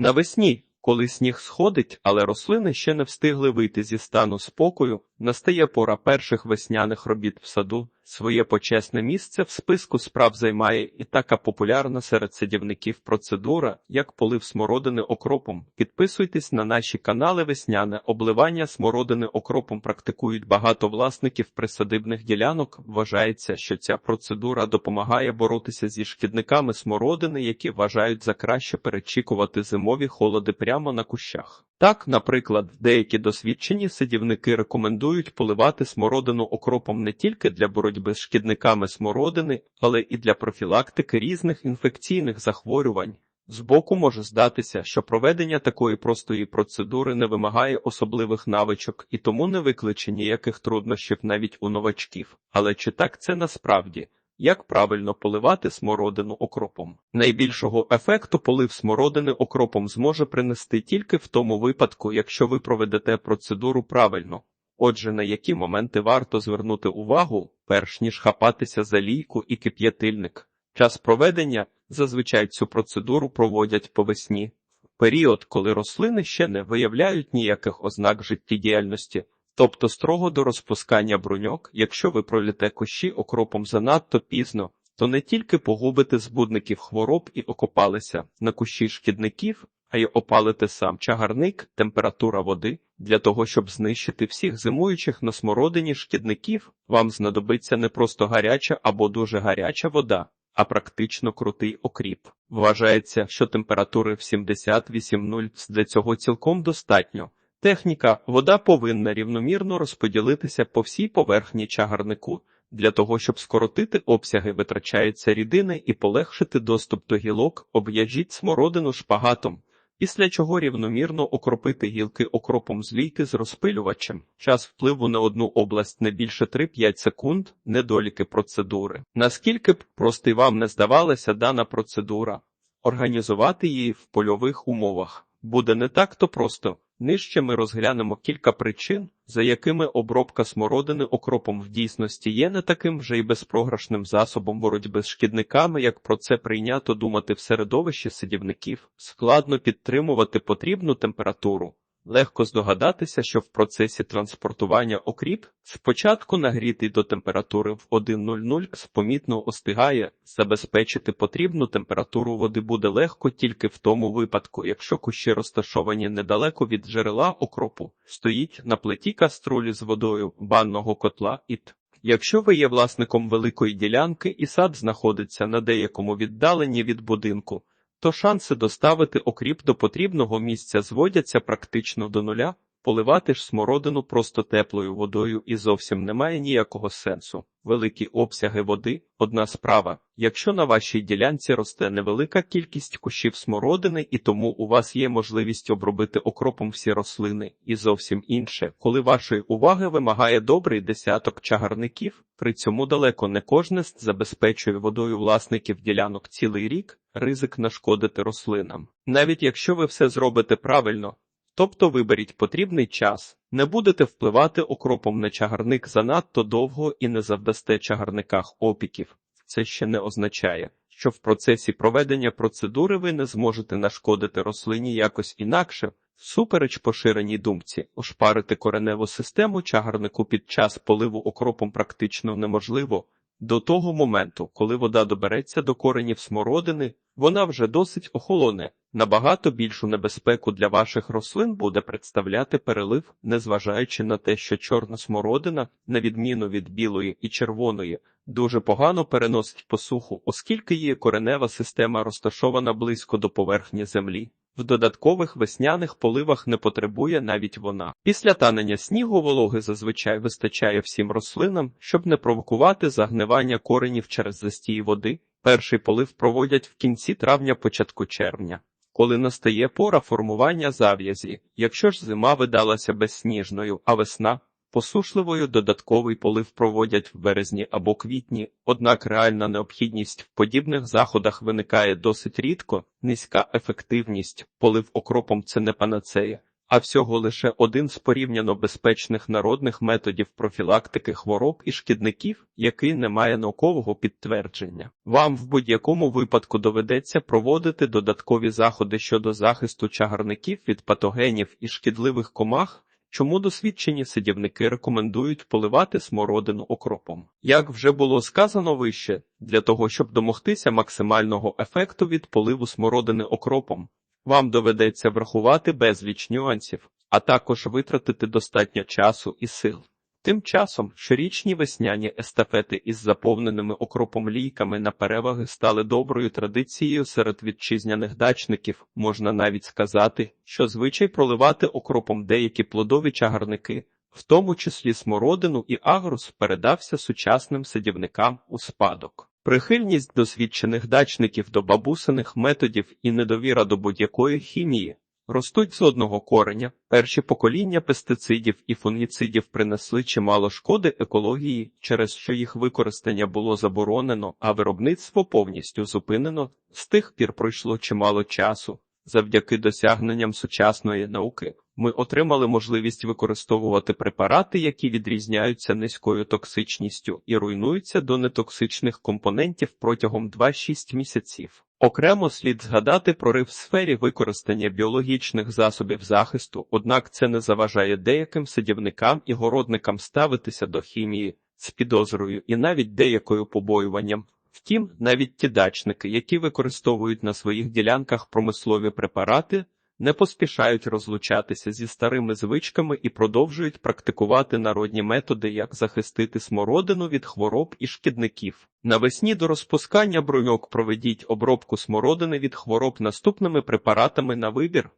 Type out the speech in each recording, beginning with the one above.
Навесні, коли сніг сходить, але рослини ще не встигли вийти зі стану спокою, настає пора перших весняних робіт в саду. Своє почесне місце в списку справ займає і така популярна серед садівників процедура, як полив смородини окропом. Підписуйтесь на наші канали весняне обливання смородини окропом практикують багато власників присадибних ділянок. Вважається, що ця процедура допомагає боротися зі шкідниками смородини, які вважають за краще перечікувати зимові холоди прямо на кущах. Так, наприклад, деякі досвідчені садівники рекомендують поливати смородину окропом не тільки для боротьби з шкідниками смородини, але і для профілактики різних інфекційних захворювань. Збоку може здатися, що проведення такої простої процедури не вимагає особливих навичок і тому не викличе ніяких труднощів навіть у новачків. Але чи так це насправді? Як правильно поливати смородину окропом? Найбільшого ефекту полив смородини окропом зможе принести тільки в тому випадку, якщо ви проведете процедуру правильно. Отже, на які моменти варто звернути увагу, перш ніж хапатися за лійку і кип'ятильник. Час проведення зазвичай цю процедуру проводять по весні, період, коли рослини ще не виявляють ніяких ознак життєдіяльності. Тобто строго до розпускання бруньок, якщо ви проліте кущі окропом занадто пізно, то не тільки погубите збудників хвороб і окопалися на кущі шкідників, а й опалите сам чагарник, температура води. Для того, щоб знищити всіх зимуючих на смородині шкідників, вам знадобиться не просто гаряча або дуже гаряча вода, а практично крутий окріп. Вважається, що температури в 78-0 для цього цілком достатньо. Техніка вода повинна рівномірно розподілитися по всій поверхні чагарнику. Для того, щоб скоротити обсяги, витрачаються рідини і полегшити доступ до гілок, об'яжіть смородину шпагатом, після чого рівномірно окропити гілки окропом з лійки з розпилювачем. Час впливу на одну область не більше 3-5 секунд, недоліки процедури. Наскільки б простий вам не здавалася дана процедура, організувати її в польових умовах буде не так то просто. Нижче ми розглянемо кілька причин, за якими обробка смородини окропом в дійсності є не таким вже й безпрограшним засобом боротьби з шкідниками, як про це прийнято думати в середовищі садівників, складно підтримувати потрібну температуру. Легко здогадатися, що в процесі транспортування окріп спочатку нагрітий до температури в 1.00 помітно остигає, забезпечити потрібну температуру води буде легко тільки в тому випадку, якщо кущі розташовані недалеко від джерела окропу, стоїть на плиті каструлі з водою банного котла і т. Якщо ви є власником великої ділянки і сад знаходиться на деякому віддаленні від будинку, то шанси доставити окріп до потрібного місця зводяться практично до нуля. Поливати ж смородину просто теплою водою і зовсім немає ніякого сенсу. Великі обсяги води одна справа. Якщо на вашій ділянці росте невелика кількість кущів смородини, і тому у вас є можливість обробити окропом всі рослини, і зовсім інше, коли вашої уваги вимагає добрий десяток чагарників, при цьому далеко не кожне забезпечує водою власників ділянок цілий рік, ризик нашкодити рослинам. Навіть якщо ви все зробите правильно. Тобто виберіть потрібний час, не будете впливати окропом на чагарник занадто довго і не завдасте чагарниках опіків. Це ще не означає, що в процесі проведення процедури ви не зможете нашкодити рослині якось інакше, супереч поширеній думці, ошпарити кореневу систему чагарнику під час поливу окропом практично неможливо. До того моменту, коли вода добереться до коренів смородини, вона вже досить охолоне. Набагато більшу небезпеку для ваших рослин буде представляти перелив, незважаючи на те, що чорна смородина, на відміну від білої і червоної, дуже погано переносить посуху, оскільки її коренева система розташована близько до поверхні землі. В додаткових весняних поливах не потребує навіть вона. Після танення снігу вологи зазвичай вистачає всім рослинам, щоб не провокувати загнивання коренів через застій води. Перший полив проводять в кінці травня, початку червня, коли настає пора формування зав'язі. Якщо ж зима видалася безсніжною, а весна посушливою додатковий полив проводять в березні або квітні, однак реальна необхідність в подібних заходах виникає досить рідко, низька ефективність, полив окропом це не панацея. А всього лише один з порівняно безпечних народних методів профілактики хвороб і шкідників, який не має наукового підтвердження. Вам в будь-якому випадку доведеться проводити додаткові заходи щодо захисту чагарників від патогенів і шкідливих комах. Чому досвідчені садівники рекомендують поливати смородину окропом? Як вже було сказано вище, для того, щоб домогтися максимального ефекту від поливу смородини окропом, вам доведеться врахувати безліч нюансів, а також витратити достатньо часу і сил. Тим часом щорічні весняні естафети із заповненими окропом лійками на переваги стали доброю традицією серед вітчизняних дачників. Можна навіть сказати, що звичай проливати окропом деякі плодові чагарники, в тому числі смородину і агрус, передався сучасним садівникам у спадок. Прихильність досвідчених дачників до бабусиних методів і недовіра до будь-якої хімії ростуть з одного кореня. Перші покоління пестицидів і фунгіцидів принесли чимало шкоди екології, через що їх використання було заборонено, а виробництво повністю зупинено. З тих пір пройшло чимало часу. Завдяки досягненням сучасної науки ми отримали можливість використовувати препарати, які відрізняються низькою токсичністю і руйнуються до нетоксичних компонентів протягом 2-6 місяців. Окремо слід згадати прорив в сфері використання біологічних засобів захисту, однак це не заважає деяким садівникам і городникам ставитися до хімії з підозрою і навіть деякою побоюванням. Втім, навіть ті дачники, які використовують на своїх ділянках промислові препарати, не поспішають розлучатися зі старими звичками і продовжують практикувати народні методи, як захистити смородину від хвороб і шкідників. Навесні до розпускання бруньок проведіть обробку смородини від хвороб наступними препаратами на вибір: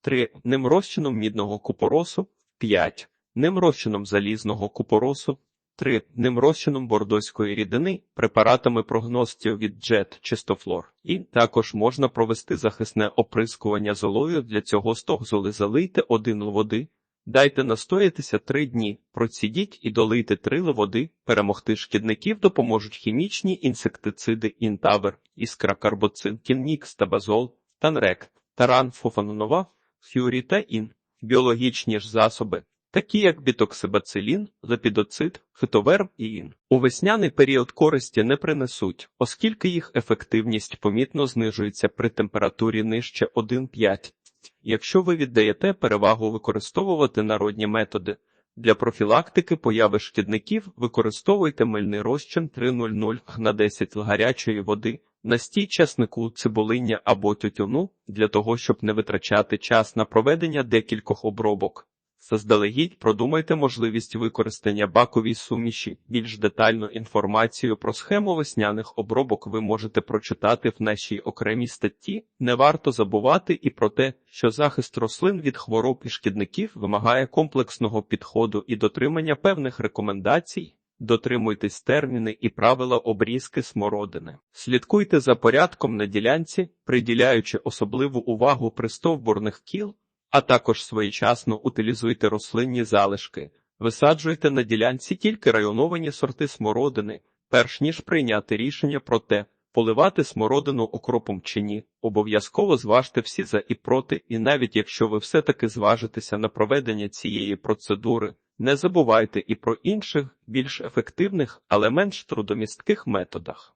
3. Ним розчином мідного купоросу, 5. Ним розчином залізного купоросу, 3. Ним розчином бордоської рідини, препаратами прогностів від джет чистофлор. І також можна провести захисне оприскування золою. Для цього стогзоли залийте 1 л води. Дайте настоятися 3 дні, процідіть і долийте 3 л води. Перемогти шкідників допоможуть хімічні інсектициди інтавер, іскра карбоцин, кіннікс, табазол, танрек, таран, фофанонова, фюрі та ін. Біологічні ж засоби такі як бітоксибацилін, лепідоцит, фитоверм і ін. У весняний період користі не принесуть, оскільки їх ефективність помітно знижується при температурі нижче 1,5. Якщо ви віддаєте перевагу використовувати народні методи, для профілактики появи шкідників використовуйте мильний розчин 300 на 10 гарячої води, настій чеснику, цибулиння або тютюну для того, щоб не витрачати час на проведення декількох обробок. Заздалегідь продумайте можливість використання баковій суміші. Більш детальну інформацію про схему весняних обробок ви можете прочитати в нашій окремій статті. Не варто забувати і про те, що захист рослин від хвороб і шкідників вимагає комплексного підходу і дотримання певних рекомендацій. Дотримуйтесь терміни і правила обрізки смородини. Слідкуйте за порядком на ділянці, приділяючи особливу увагу пристовбурних кіл а також своєчасно утилізуйте рослинні залишки, висаджуйте на ділянці тільки районовані сорти смородини, перш ніж прийняти рішення про те, поливати смородину окропом чи ні. Обов'язково зважте всі за і проти, і навіть якщо ви все-таки зважитеся на проведення цієї процедури, не забувайте і про інших, більш ефективних, але менш трудомістких методах.